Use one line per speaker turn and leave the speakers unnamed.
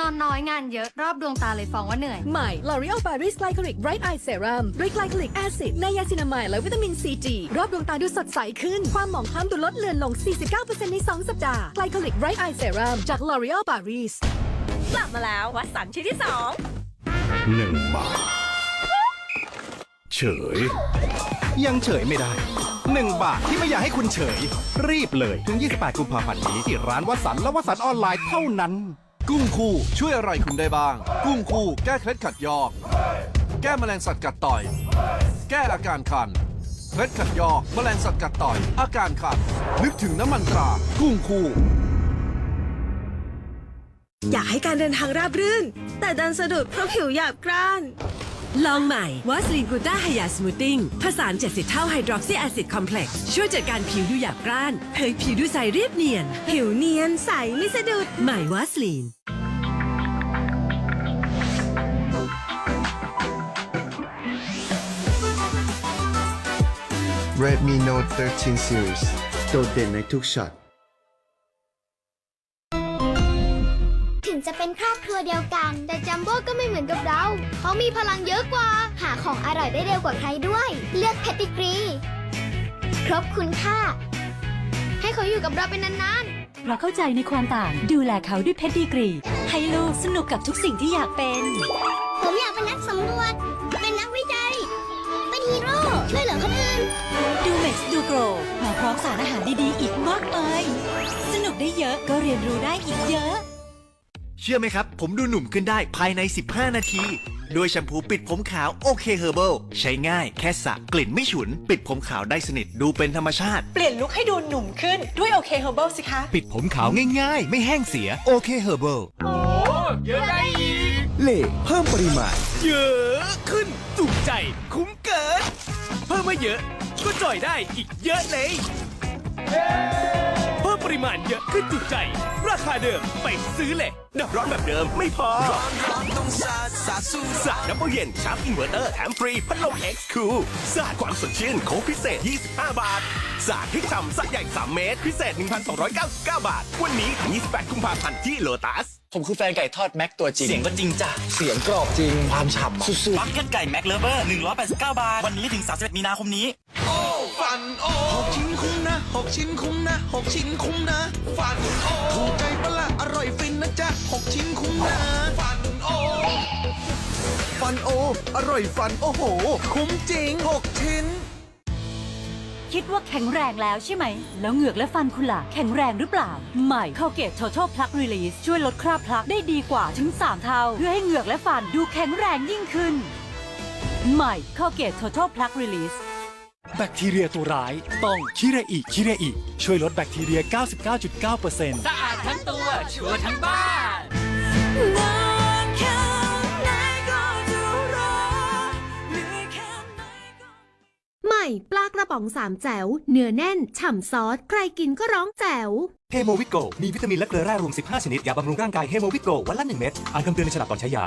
นอนน้อยงานเยอะรอบดวงตาเลยฟ้องว่าเหนื่อย
ใหม่ L'Oreal Paris Glycolic Bright Eye Serum ด้วย Glycolic Acid ไนยาซินามายและวิตามิน CG รอบดวงตาดูสดใสขึ้น ความหมองคล้ำดูลดเลือนลง 49%ใน 2 สัปดาห์ Glycolic Bright Eye Serum จาก L'Oreal Paris
กลับมาแล้ววัดสันชิ้นที่สอง
หนึ่งบาทเฉย
ยังเฉยไม่ได้1บาทที่ไม่อยากให้คุณเฉย รีบเลย ถึง 28 กุมภาพันธ์นี้ที่ร้านวสันต์และวสันต์ออนไลน์เท่านั้น
กุ้งคู่ช่วยอะไรคุณได้บ้าง กุ้งคู่แก้เคล็ดขัดยอก แก้แมลงสัตว์กัดต่อย แก้อาการคันเคล็ดขัดยอกแมลงสัตว์กัดต่อย อาการคัน นึกถึงน้ำมันตรา กุ้งคู่
อยากให้การเดินทางราบรื่น แต่ดันสะดุดเพราะผิวหยาบกร้าน
ลองใหม่วาสลินกูต้าไฮยาสมูทติ้งผสาน70 เท่าไฮดรอกซีแอซิดคอมเพล็กซ์ช่วยจัดการผิวดูหยาบกร้านเผยผิวดูใสเรียบเนียน
ผิวเนียนใสไม่สะดุด
ใหม่วาสลิน
Redmi Note 13 Series โดดเด่นในทุกช็อต
ถึงจะเป็นครอบครัวเดียวกัน แต่จัมโบ้ก็ไม่เหมือนกับเรา เขามีพลังเยอะกว่า หาของอร่อยได้เร็วกว่าใครด้วย เลือกแพตติกรี ครบคุณค่า ให้เขาอยู่กับเราเป็นนาน
เพราะเข้าใจในความต่าง ดูแลเขาด้วยเพชรดีกรี ให้ลูกสนุกกับทุกสิ่งที่อยากเป็น
ๆผมอยากเป็นนักสำรวจ เป็นนักวิจัย เป็นฮีโร่ ช่วยเหลือคนอื่น
ดูเม็กซ์ดูโกรมาพร้อมสารอาหารดีๆ อีกมากมาย สนุกได้เยอะก็เรียนรู้ได้อีกเยอะ
เชื่อไหมครับ ผมดูหนุ่มขึ้นได้ภายใน 15 นาที ด้วยแชมพูปิดผมขาวโอเคเฮอร์เบิลใช้ง่ายแค่สระกลิ่นไม่ฉุน ปิดผมขาวได้สนิทดูเป็นธรรมชาติ
เปลี่ยนลุคให้ดูหนุ่มขึ้นด้วยโอเคเฮอร์เบิลสิคะ
ปิดผมขาวง่ายๆ ไม่แห้งเสียโอเคเฮอร์เบิล
เล่เพิ่มปริมาณ
เยอะขึ้นจุใจคุ้ม เพิ่มไม่เยอะ ก็จ่อยได้อีกเยอะเลย ริมาณเยอะขึ้นจุใจ ราคาเดิมไปซื้อเลยดับร้อนแบบเดิมไม่พอ ร้อนร้อนต้องสาดสาสู้สาดดับเบิลเย็นชาร์จอินเวอร์เตอร์แถมฟรีพัดลม X คูลสาดความสดชื่นโค้กพิเศษ 25 บาท สาดพริกฉ่ำสักใหญ่ 3 เมตร พิเศษ 1,299 บาท วันนี้ถึง28กุมภาพันธ์ที่โลตัส
ผมคือแฟนไก่ทอดแม็กตัวจริง
เสียงก็จริงจ้ะ
เสียงกรอบจริง ความฉ่ำสุด
บักเก็ตไก่แม็กเลเวอร์189 บาท วันนี้ถึง 31 มีนาคมนี้ั
นโอหกชิ้นคุ้มนะหกชิ้นคุ้มนะหกชิ้นคุ้มนะฟันโอถูกใจปะละอร่อยฟินนะจ๊ะหกชิ้นคุ้มนะฟันโอฟันโอ อร่อยฟันโอ้โห คุ้มจริงหกชิ้น
คิดว่าแข็งแรงแล้วใช่ไหม แล้วเหงือกและฟันคุณล่ะ แข็งแรงหรือเปล่า ใหม่เข้าเกต Total Plug Release ช่วยลดคราบพลักได้ดีกว่าถึง 3 เท่า เพื่อให้เหงือกและฟันดูแข็งแรงยิ่งขึ้น ใหม่เข้าเกต Total Plug Release
แบคทีเรียตัวร้าย ต้องคิเรอิคิเรอิช่วยลดแบคทีเรีย 99.9%
สะอาดทั้งตัว ชัวร์ทั้งบ้าน
ใหม่ปลากระป๋องสามแจ๋วเนื้อแน่น ฉ่ำซอส ใครกินก็ร้องแจ๋ว
เฮโมวิโกมีวิตามินและเกลือแร่รวม 15 ชนิด ยาบำรุงร่างกายเฮโมวิโกวันละ 1 เม็ด อ่านคำเตือนในฉลากก่อนใช้ยา